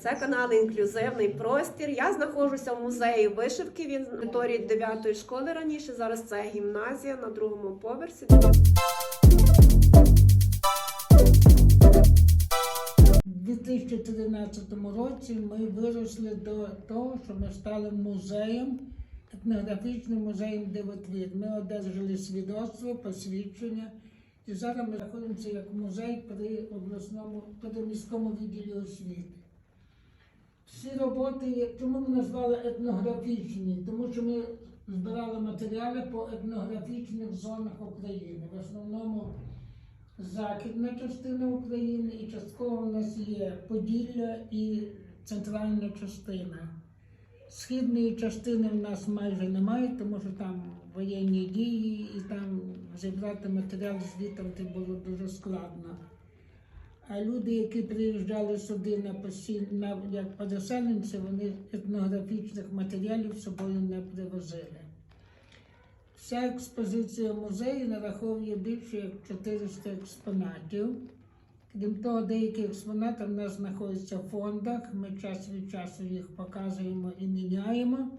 Це канал інклюзивний простір. Я знаходжуся в музеї вишивки. На території 9 школи раніше. Зараз це гімназія на другому поверсі. У 2013 році ми виросли до того, що ми стали музеєм, етнографічним музеєм дивотвір. Ми одержали свідоцтво, посвідчення. І зараз ми знаходимося як музей при обласному при міському відділі освіти. Всі роботи, чому ми назвали етнографічні? Тому що ми збирали матеріали по етнографічних зонах України. В основному західна частина України і частково у нас є Поділля і центральна частина. Східної частини в нас майже немає, тому що там воєнні дії, і там зібрати матеріал звітом було дуже складно. А люди, які приїжджали сюди на постійно вони етнографічних матеріалів з собою не привозили. Вся експозиція музею нараховує більше як 400 експонатів. Крім того, деякі експонати в нас знаходяться в фондах. Ми час від часу їх показуємо і міняємо.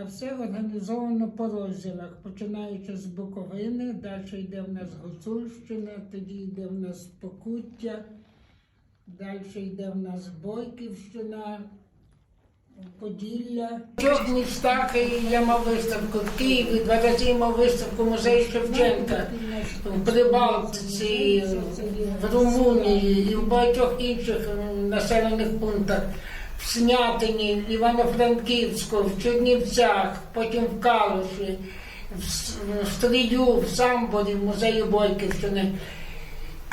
А все організовано по розділах, починаючи з Буковини, далі йде в нас Гуцульщина, тоді йде в нас Покуття, далі йде в нас Бойківщина, Поділля. В трьох містах я мав виставку в Києві, два рази мав виставку в музеї Шевченка в Прибалтиці, в Румунії і в багатьох інших населених пунктах. В Снятині, в Івано-Франківську, в Чернівцях, потім в Калуші, в Стрію, в Самборі, в музеї Бойківщини.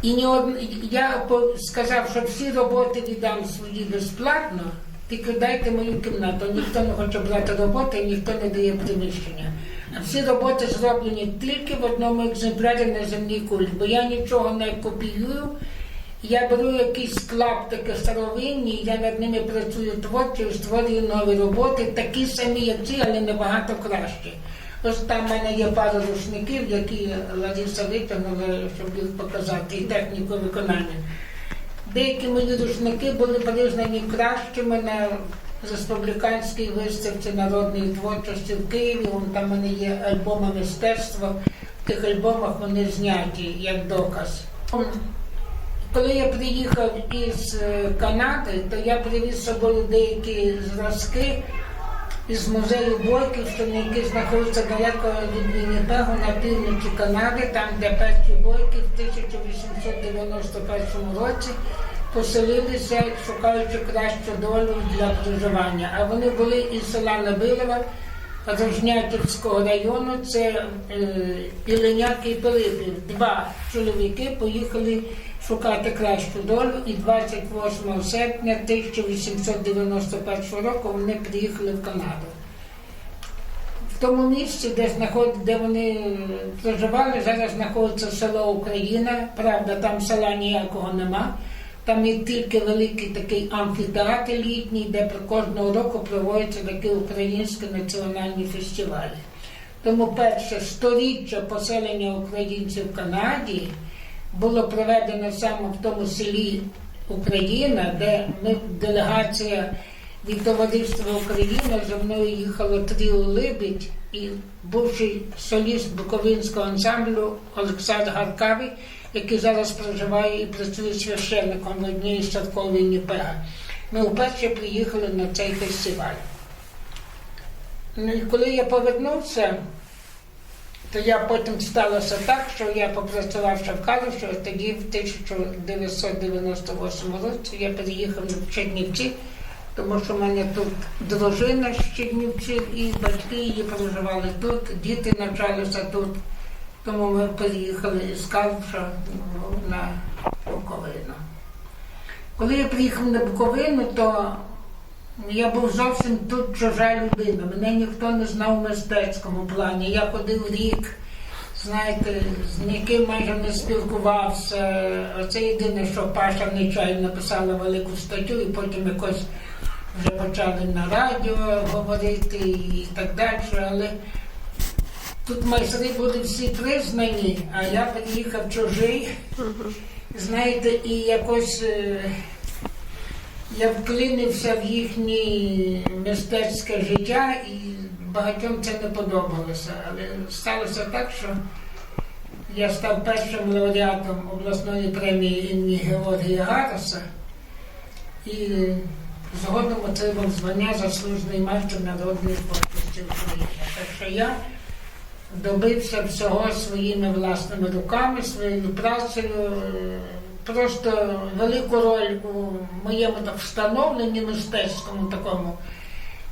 І ні од... я сказав, що всі роботи віддам свої безплатно, тільки дайте мою кімнату. Ніхто не хоче брати роботи, ніхто не дає приміщення. А всі роботи зроблені тільки в одному екземплярі на земній кулі, бо я нічого не копіюю. Я беру якісь клаптики старовинні, я над ними працюю творчо створюю нові роботи, такі самі, як ці, але набагато кращі. Ось там в мене є пара рушників, які Лариса витягнула, щоб їх показати, і техніку виконання. Деякі мої рушники були признані кращими на республіканській виставці народної творчості в Києві. Вон там в мене є альбоми мистецтва. В тих альбомах вони зняті як доказ. Коли я приїхав із е, Канади, то я привіз з собою деякі зразки із музею Бойківщини, який знаходиться далеко від Вінніпегу на півночі Канади, там, де перші бойки в 1891 році поселилися, шукаючи кращу долю для проживання. А вони були із села Набилова, Рожнятівського району, це е, Піленяк і Пилипів. Два чоловіки поїхали шукати кращу долю, і 28 серпня 1891 року вони приїхали в Канаду. В тому місці, де, знаход... де вони е, проживали, зараз знаходиться село Україна. Правда, там села ніякого нема. Там є тільки великий такий амфітеатр літній, де кожного року проводяться такі українські національні фестивалі. Тому перше сторіччя поселення українців в Канаді було проведено саме в тому селі Україна, де ми делегація від товариства Україна зі мною їхало тріо Либідь і бувший соліст Буковинського ансамблю Олександр Гаркавий, який зараз проживає і працює священником в одній з церков Вінніпега. Ми вперше приїхали на цей фестиваль. Ну коли я повернувся, то я потім сталося так, що я попрацював ще в Калуші, тоді в 1998 році я переїхав в Чернівці, тому що в мене тут дружина з Чернівців і батьки її проживали тут, діти навчалися тут. Тому ми переїхали з Калуша ну, на Буковину. Коли я приїхав на Буковину, то я був зовсім тут чужа людина. Мене ніхто не знав в мистецькому плані. Я ходив рік, знаєте, з ніким майже не спілкувався. Оце єдине, що Паша Нечай написала велику статтю, і потім якось вже почали на радіо говорити і так далі. Але тут майстри були всі признані, а я приїхав чужий. Знаєте, і якось. Я вклинився в їхнє мистецьке життя і багатьом це не подобалося. Але сталося так, що я став першим лауреатом обласної премії імені Георгія Гараса і згодом отримав звання заслужений майстер народної творчості України. Так що я добився всього своїми власними руками, своєю працею. Просто велику роль у моєму так, встановленні мистецькому такому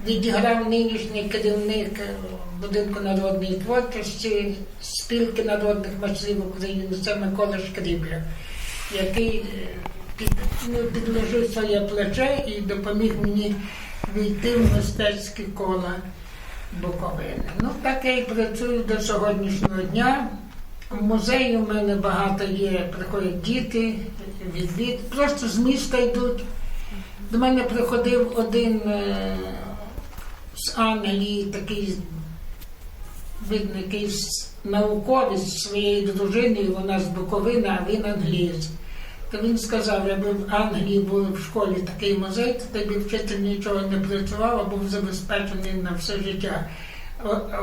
відіграв нинішній керівник е, будинку народної творчості спілки народних майстрів України. Це Микола Шкрібля, який е, під, ну, підложив своє плече і допоміг мені війти в мистецькі кола Буковини. Ну, так я і працюю до сьогоднішнього дня. В музеї у мене багато є, приходять діти, відвід, просто з міста йдуть. До мене приходив один е, з Англії, такий, видно, якийсь науковець зі своєю дружиною, вона з Буковини, а він англієць. То він сказав, якби в Англії був в школі такий музей, то тобі вчитель нічого не працював, а був забезпечений на все життя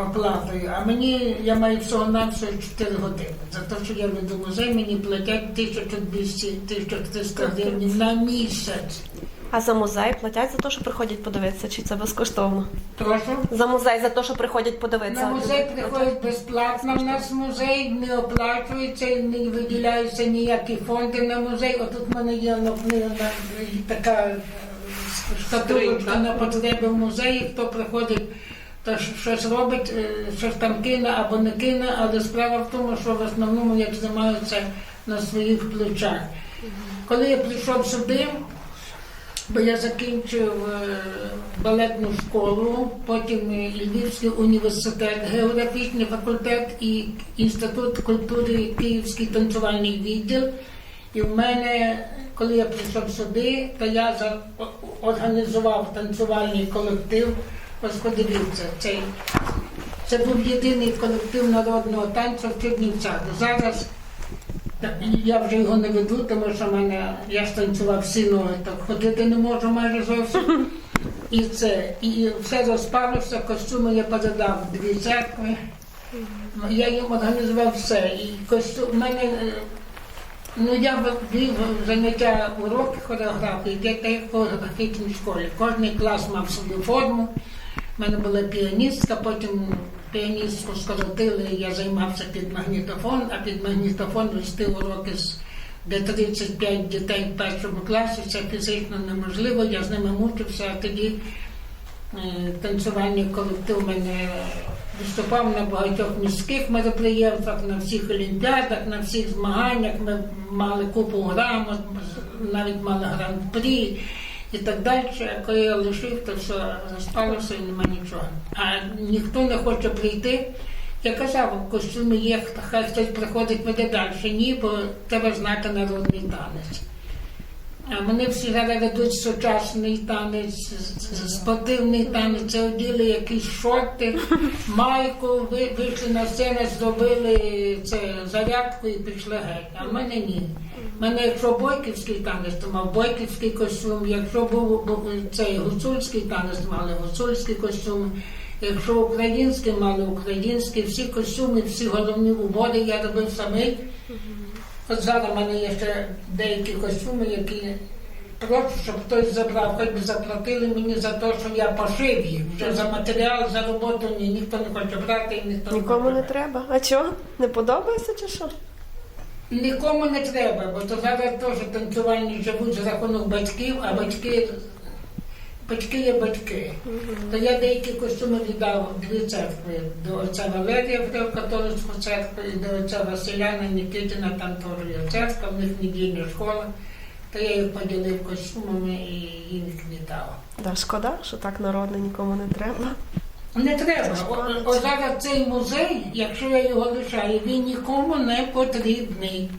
оплатою. А мені я маю всього на всього 4 години. За те, що я веду музей, мені платять 1200-1300 гривень на місяць. А за музей платять за те, що приходять подивитися, чи це безкоштовно? Прошу. За музей, за те, що приходять подивитися. На музей приходять безплатно. У нас музей не оплачується, і не виділяються ніякі фонди на музей. Отут в мене є книга, така е, шкатулочка на потреби в музеї. Хто приходить, щ- щось робить, е, щось там кине або не кине, але справа в тому, що в основному я тримаюся на своїх плечах. Коли я прийшов сюди, бо я закінчив е, балетну школу, потім е, Львівський університет, географічний факультет і Інститут культури Київський танцювальний відділ. І в мене, коли я прийшов сюди, то я організував танцювальний колектив. Ось подивіться, це був єдиний колектив народного танцю в Чернівцях. Зараз Я вже його не веду, тому що мене я ж танцював всі ноги, так ходити не можу майже зовсім. І це, і все розпалося, костюми я передав дві церкви. Я їм організував все. І костюм, в мене, е, ну я вів заняття уроки хореографії, де в хореографічній школі. Кожний клас мав свою форму. У мене була піаністка, потім піаністку скоротили, я займався під магнітофон, а під магнітофон вести уроки з де 35 дітей в першому класі, це фізично неможливо, я з ними мучився, а тоді е, танцювальний колектив мене виступав на багатьох міських мероприємствах, на всіх олімпіадах, на всіх змаганнях. Ми мали купу грамот, навіть мали гран-прі і так далі. Коли я лишив, то все розпалося і нема нічого. А ніхто не хоче прийти. Я казав, в костюмі є, хай хтось приходить веде далі. Ні, бо треба знати народний танець. А вони всі зараз ведуть сучасний танець, спортивний танець, це оділи якісь шорти, майку, ви- вийшли на сцену, зробили це зарядку і пішли геть. А в мене ні. У мене, якщо бойківський танець, то мав бойківський костюм, якщо був, був цей гуцульський танець, мали гуцульський костюм. Якщо український, мали український, всі костюми, всі головні убори я робив самий. От зараз в мене є ще деякі костюми, які прошу, щоб хтось забрав, хоч би заплатили мені за те, що я пошив їх. Вже за матеріал, за роботу ні, ніхто не хоче брати і ніхто Нікому не треба. А чого? Не подобається чи що? Нікому не треба, бо то зараз теж танцювальні живуть за рахунок батьків, а батьки, батьки є батьки. То я деякі костюми віддав дві церкви. До отця Валерія в католицьку церкву і до отця Василяна Нікітіна, там теж є церква, в них недільна школа. То я їх поділив костюмами і їм їх віддав. Да, шкода, що так народне нікому не треба. Не треба. О, о, зараз цей музей, якщо я його лишаю, він нікому не потрібний.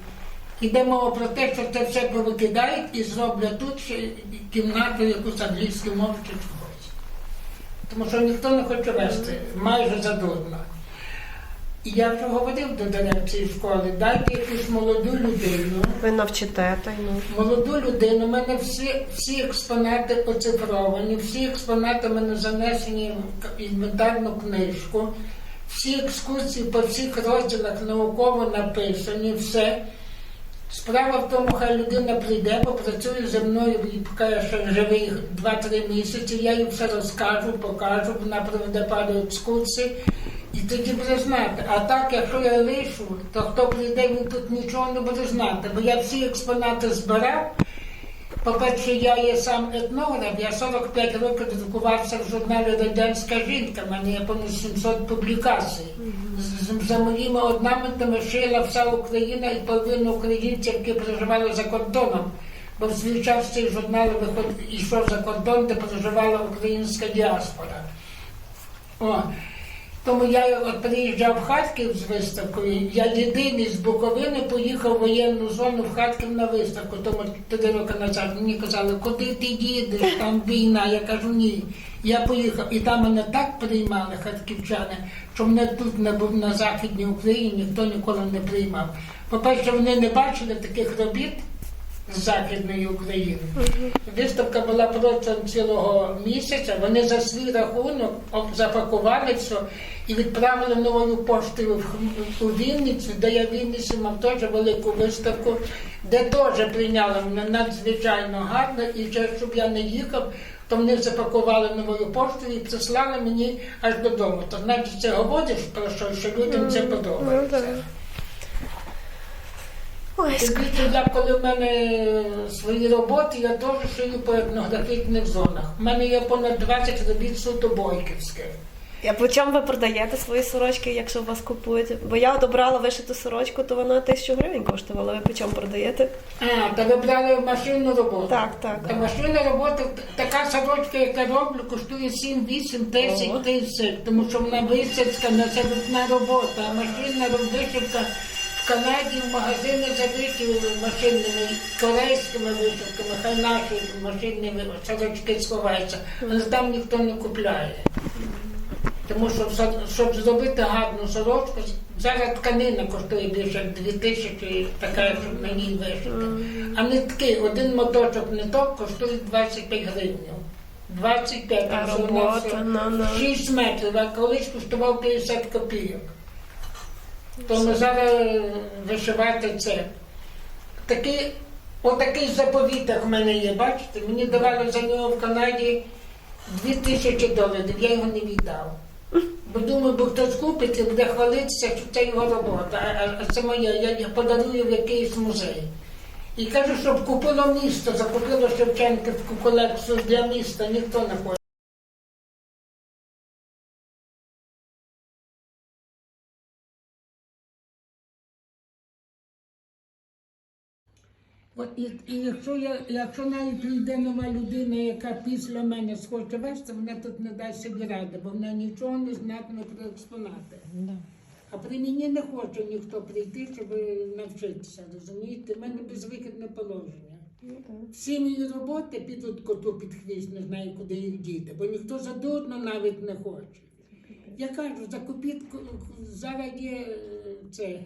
Іде мова про те, що це все повикидають і зроблять тут ще кімнату якусь англійську мову чи чогось. Тому що ніхто не хоче вести, майже задурно. І я вже говорив до дирекції школи, дайте якусь молоду людину. Ви навчите та й ну. Молоду людину, у мене всі, всі експонати оцифровані, всі експонати в мене занесені в інвентарну книжку, всі екскурсії по всіх розділах науково написані, все. Справа в тому, хай людина прийде, попрацює зі мною, поки я ще живий 2-3 місяці, я їй все розкажу, покажу, вона проведе пару екскурсій, і тоді буде знати. А так, якщо я лишу, то хто прийде, він тут нічого не буде знати. Бо я всі експонати збирав. По-перше, я є сам етнограф, я 45 років друкувався в журналі Радянська жінка, в мене є понад 700 публікацій. За моїми орнаментами шила вся Україна і половина українців, які проживали за кордоном. Бо в свій час цей журнал йшов за кордон, де проживала українська діаспора. О. Тому я от приїжджав в Харків з виставкою. Я єдиний з Буковини поїхав в воєнну зону в Харків на виставку. Тому три роки назад мені казали, куди ти їдеш, там війна. Я кажу, ні. Я поїхав, і там мене так приймали харківчани, що мене тут на, на Західній Україні ніхто ніколи не приймав. По-перше, вони не бачили таких робіт Західної України. Виставка була протягом цілого місяця. Вони за свій рахунок запакували все і відправили новою поштою у Вінницю, де я в Вінниці мав теж велику виставку, де теж прийняли мене надзвичайно гарно, і вже щоб я не їхав. То вони запакували новою поштою і прислали мені аж додому. То значить, це говориш про що, що людям це подобається. Ой, Тим більше я, коли в мене свої роботи, я теж шию по етнографічних зонах. У мене є понад 20 робіт суто бойківських. А по чому ви продаєте свої сорочки, якщо вас купують? Бо я одобрала вишиту сорочку, то вона тисячу гривень коштувала. Ви по чому продаєте? А, та ви брали машинну роботу. Так, так. Та машинна робота, така сорочка, яка роблю, коштує 7-8 Ого. тисяч тисяч, тому що вона висадка, це ручна робота, а машинна вишивка в Канаді в магазини забиті машинними корейськими вишивками, хай наші машинні сорочки сховаються, але там ніхто не купляє. Тому що щоб зробити гарну сорочку, зараз тканина коштує більше як 2 тисячі, така, щоб на ній вишити. А нитки, один моточок ниток коштує 25 гривень. 25, А що вона робота, все- ну, ну. 6 метрів, а колись коштував 50 копійок. Тому зараз е, вишивати це. Такий, отакий заповіт, в мене є, бачите, мені давали за нього в Канаді 2000 доларів, я його не віддав. Бо думаю, бо хтось купить і буде хвалитися, що це його робота, а, а- це моя, я подарую в якийсь музей. І кажу, щоб купило місто, закупило Шевченківську колекцію для міста, ніхто не хоче. І, і якщо я, якщо навіть прийде нова людина, яка після мене схоче вести, вона тут не дасть собі ради, бо вона нічого не знатиме про експонати. А при мені не хоче ніхто прийти, щоб навчитися, розумієте? У мене безвихідне положення. Всі мої роботи підуть коту під хвіст, не знаю, куди їх діти, бо ніхто задурно навіть не хоче. Я кажу, закупіть, ку- ку- зараз є е, це.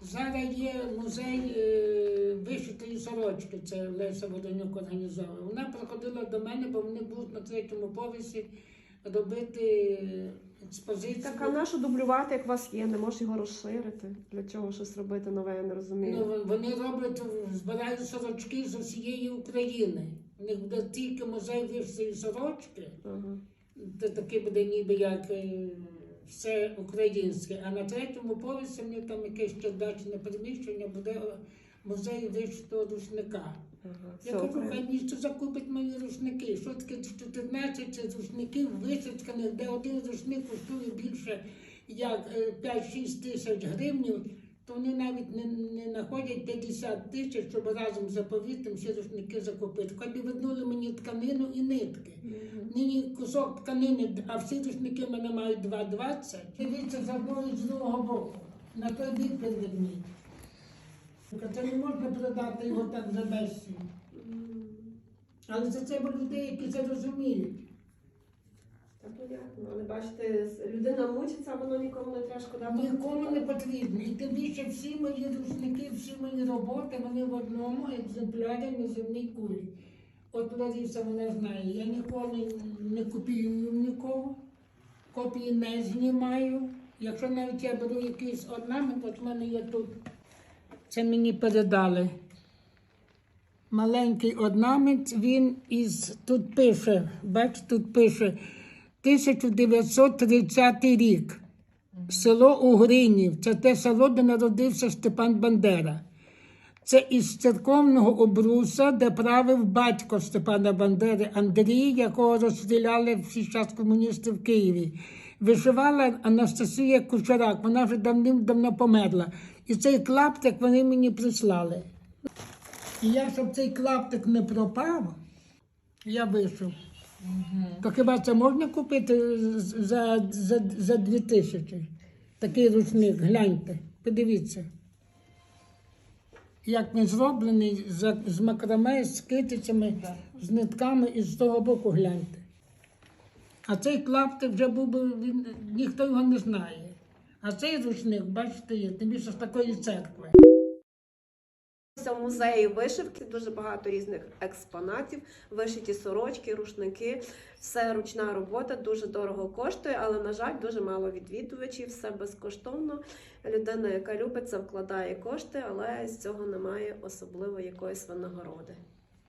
Зараз є музей е, вишитої сорочки, це Леся Водонюк організовує. Вона приходила до мене, бо вони будуть на третьому поверсі робити експозицію. Так, а нащо дублювати, як у вас є, не можеш його розширити. Для чого щось робити нове, я не розумію. Ну, вони роблять, збирають сорочки з усієї України. У них буде тільки музей вишитої сорочки. Ага. Це таке буде ніби як е, все українське. А на третьому поверсі мені там якесь чердачне приміщення буде е, музей вищого рушника. Я кажу, хай місто закупить мої рушники. Що таке 14 рушників височканих, де один рушник коштує більше як е, 5-6 тисяч гривень, то вони навіть не, не знаходять 50 тисяч, щоб разом з заповітом всі рушники закупити. Хай би вернули мені тканину і нитки. Нині кусок тканини, а всі рушники в мене мають 2,20. Дивіться з одного і з другого боку. На той бік переверніть. Це не можна продати його так за безцінь. Але це треба людей, які це розуміють. Понятно. Але бачите, людина мучиться, а воно нікому не треба шкода. Нікому не потрібно. І тим більше всі мої рушники, всі мої роботи, вони в одному екземплярі на земній кулі. От Лариса вона знає, я ніколи не копіюю нікого, копії не знімаю. Якщо навіть я беру якийсь орнамент, от в мене є тут. Це мені передали. Маленький орнамент, він із тут пише, бач, тут пише 1930 рік. Село Угринів, це те село, де народився Степан Бандера. Це із церковного обруса, де правив батько Степана Бандери Андрій, якого розстріляли всі час комуністи в Києві. Вишивала Анастасія Кучерак, вона вже давним-давно померла. І цей клаптик вони мені прислали. І я, щоб цей клаптик не пропав, я вишив. То хіба це можна купити за, за, за дві тисячі? Такий рушник, гляньте, подивіться. Як він зроблений за- з макраме, з китицями, з нитками і з того боку гляньте. А цей клаптик вже був би, він, ніхто його не знає. А цей рушник, бачите, тим більше з такої церкви. В музеї вишивки дуже багато різних експонатів, вишиті сорочки, рушники. Все ручна робота, дуже дорого коштує, але, на жаль, дуже мало відвідувачів, все безкоштовно. Людина, яка любить це, вкладає кошти, але з цього немає особливо якоїсь винагороди.